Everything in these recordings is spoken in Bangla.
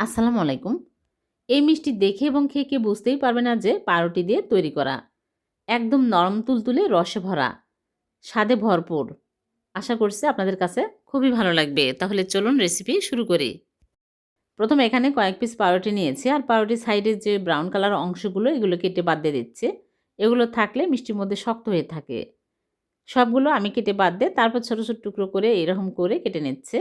আসসালামু আলাইকুম। এই মিষ্টি দেখে এবং খেয়ে কেউ বুঝতেই পারবে না যে পাউরুটি দিয়ে তৈরি করা। একদম নরম তুলতুলে রসে ভরা। স্বাদে ভরপুর। আশা করছি আপনাদের কাছে খুবই ভালো লাগবে। তাহলে চলুন রেসিপি শুরু করি। প্রথমে এখানে কয়েক পিস পাউরুটি নিয়েছি আর পাউরুটির সাইডের যে ব্রাউন কালার অংশগুলো, এগুলো কেটে বাদ দিয়ে দিচ্ছে। এগুলো থাকলে মিষ্টির মধ্যে শক্ত হয়ে থাকে। সবগুলো আমি কেটে বাদ দিয়ে তারপর ছোটো ছোটো টুকরো করে এরকম করে কেটে নিচ্ছে।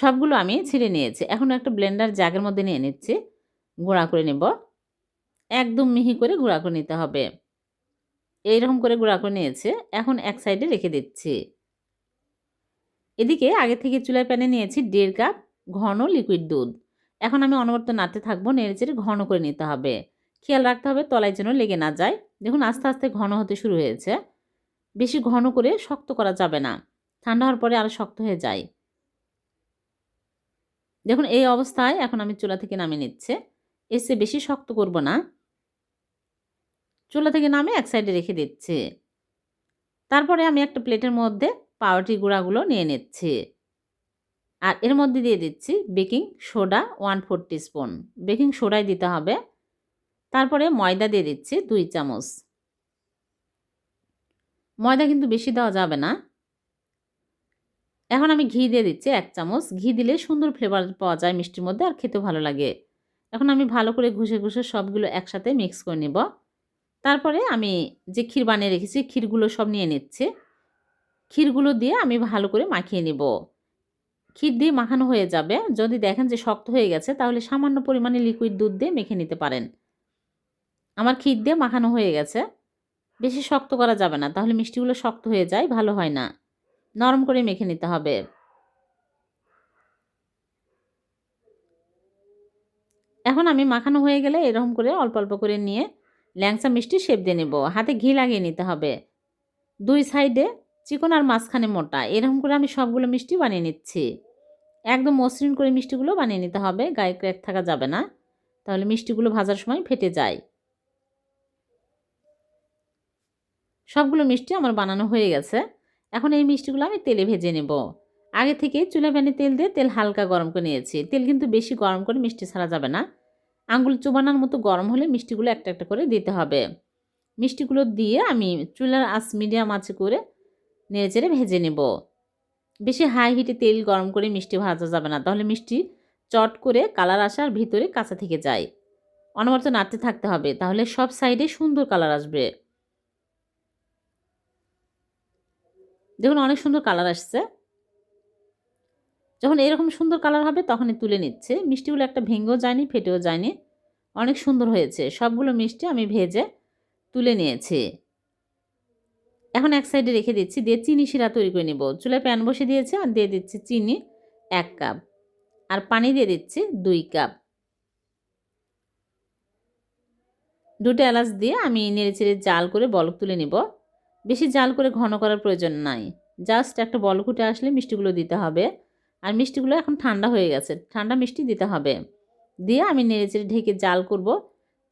সবগুলো আমি ছিঁড়ে নিয়েছি। এখন একটা ব্লেন্ডার জাগের মধ্যে নিয়ে নিচ্ছি। গুঁড়া করে নেব। একদম মিহি করে গুঁড়া করে নিতে হবে। এইরকম করে গুঁড়া করে নিয়েছে। এখন এক সাইডে রেখে দিচ্ছি। এদিকে আগে থেকে চুলায় প্যানে নিয়েছি দেড় কাপ ঘন লিকুইড দুধ। এখন আমি অনবরত নাড়তে থাকব, নেড়ে চেড়ে ঘন করে নিতে হবে। খেয়াল রাখতে হবে তলায় যেন লেগে না যায়। দেখুন আস্তে আস্তে ঘন হতে শুরু হয়েছে। বেশি ঘন করে শক্ত করা যাবে না। ঠান্ডা হওয়ার পরে আরও শক্ত হয়ে যায়। দেখুন, এই অবস্থায় এখন আমি চুলা থেকে নামিয়ে নিচ্ছে। এসে বেশি শক্ত করব না। চুলা থেকে নামে এক সাইডে রেখে দিচ্ছে। তারপরে আমি একটা প্লেটের মধ্যে পাউরুটি গুঁড়াগুলো নিয়ে নিচ্ছি। আর এর মধ্যে দিয়ে দিচ্ছি baking soda one four spoon baking সোডাই দিতে হবে। তারপরে ময়দা দিয়ে দিচ্ছি দুই চামচ। ময়দা কিন্তু বেশি দেওয়া যাবে না। এখন আমি ঘি দিয়ে দিচ্ছি এক চামচ। ঘি দিলে সুন্দর ফ্লেভার পাওয়া যায় মিষ্টির মধ্যে আর খেতেও ভালো লাগে। এখন আমি ভালো করে ঘুষে ঘুষে সবগুলো একসাথে মিক্স করে নেব। তারপরে আমি যে ক্ষীর বানিয়ে রেখেছি, ক্ষীরগুলো সব নিয়ে নিচ্ছে। ক্ষীরগুলো দিয়ে আমি ভালো করে মাখিয়ে নেব। ক্ষীর দিয়ে মাখানো হয়ে যাবে। যদি দেখেন যে শক্ত হয়ে গেছে, তাহলে সামান্য পরিমাণে লিকুইড দুধ দিয়ে মেখে নিতে পারেন। আমার ক্ষীর দিয়ে মাখানো হয়ে গেছে। বেশি শক্ত করা যাবে না, তাহলে মিষ্টিগুলো শক্ত হয়ে যায়, ভালো হয় না। নরম করে মেখে নিতে হবে। এখন আমি মাখানো হয়ে গেলে এরকম করে অল্প অল্প করে নিয়ে ল্যাংচা মিষ্টি শেপ দিয়ে নেব। হাতে ঘি লাগিয়ে নিতে হবে। দুই সাইডে চিকন আর মাঝখানে মোটা। এরকম করে আমি সবগুলো মিষ্টি বানিয়ে নিচ্ছি। একদম মসৃণ করে মিষ্টিগুলো বানিয়ে নিতে হবে। গায়ে ক্র্যাক থাকা যাবে না। তাহলে মিষ্টিগুলো ভাজার সময় ফেটে যায়। সবগুলো মিষ্টি আমার বানানো হয়ে গেছে। এখন এই মিষ্টিগুলো আমি তেলে ভেজে নেব। আগে থেকে চুলা প্যানে তেল দিয়ে তেল হালকা গরম করে নিয়েছি। তেল কিন্তু বেশি গরম করে মিষ্টি ছাড়া যাবে না। আঙ্গুল চুবানোর মতো গরম হলে মিষ্টিগুলো একটা একটা করে দিতে হবে। মিষ্টিগুলো দিয়ে আমি চুলার আঁচ মিডিয়াম আঁচে করে নেড়ে ভেজে নেব। বেশি হাই হিটে তেল গরম করে মিষ্টি ভাজা যাবে না। তাহলে মিষ্টি চট করে কালার আসার ভিতরে কাঁচা থেকে যায়। অনবরত নাড়তে থাকতে হবে। তাহলে সব সাইডে সুন্দর কালার আসবে। দেখুন অনেক সুন্দর কালার আসছে। যখন এরকম সুন্দর কালার হবে তখনই তুলে নিচ্ছে। মিষ্টিগুলো একটা ভেঙেও যায়নি, ফেটেও যায়নি। অনেক সুন্দর হয়েছে। সবগুলো মিষ্টি আমি ভেজে তুলে নিয়েছি। এখন এক সাইডে রেখে দিচ্ছি। দিয়ে চিনি শিরা তৈরি করে নেব। চুলায় প্যান বসে দিয়েছে আর দিয়ে দিচ্ছি চিনি এক কাপ। আর পানি দিয়ে দিচ্ছি দুই কাপ। দুটো এলাচ দিয়ে আমি নেড়ে চেড়ে জাল করে বলক তুলে নিব। বেশি জাল করে ঘন করার প্রয়োজন নাই। জাস্ট একটা বল বলকুটে আসলে মিষ্টিগুলো দিতে হবে। আর মিষ্টিগুলো এখন ঠান্ডা হয়ে গেছে, ঠান্ডা মিষ্টি দিতে হবে। দিয়ে আমি নেড়েচেড়ে ঢেকে জাল করব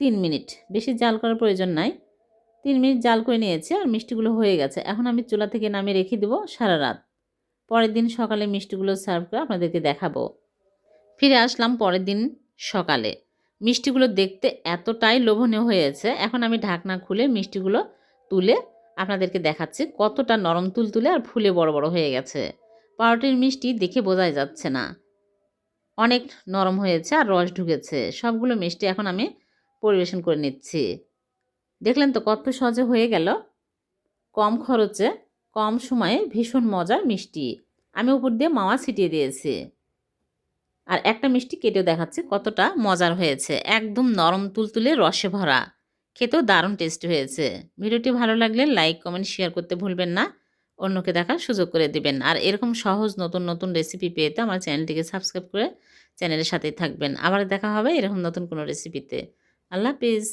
তিন মিনিট। বেশি জাল করার প্রয়োজন নাই। তিন মিনিট জাল করে নিয়েছি আর মিষ্টিগুলো হয়ে গেছে। এখন আমি চুলা থেকে নামিয়ে রেখে দেবো সারা রাত। পরের দিন সকালে মিষ্টিগুলো সার্ভ করে আপনাদেরকে দেখাবো। ফিরে আসলাম পরের দিন সকালে। মিষ্টিগুলো দেখতে এতটাই লোভনীয় হয়েছে। এখন আমি ঢাকনা খুলে মিষ্টিগুলো তুলে আপনাদেরকে দেখাচ্ছি কতটা নরম তুলতুলে আর ফুলে বড় বড় হয়ে গেছে। পাউরুটির মিষ্টি দেখে বোঝাই যাচ্ছে না। অনেক নরম হয়েছে আর রস ঢুকেছে। সবগুলো মিষ্টি এখন আমি পরিবেশন করে নিচ্ছি। দেখলেন তো কত সহজে হয়ে গেল? কম খরচে, কম সময়ে ভীষণ মজার মিষ্টি। আমি উপর দিয়ে মাওয়া ছিটিয়ে দিয়েছি। আর একটা মিষ্টি কেটেও দেখাচ্ছি কতটা মজার হয়েছে। একদম নরম তুলতুলে রসে ভরা। খেতেও দারুণ টেস্ট হয়েছে। ভিডিওটি ভালো লাগলে লাইক, কমেন্ট, শেয়ার করতে ভুলবেন না। অন্যকে দেখার সুযোগ করে দিবেন। আর এরকম সহজ নতুন নতুন রেসিপি পেতে আমার চ্যানেলটিকে সাবস্ক্রাইব করে চ্যানেলের সাথেই থাকবেন। আবার দেখা হবে এরকম নতুন কোনো রেসিপিতে আল্লাহ হাফিজ।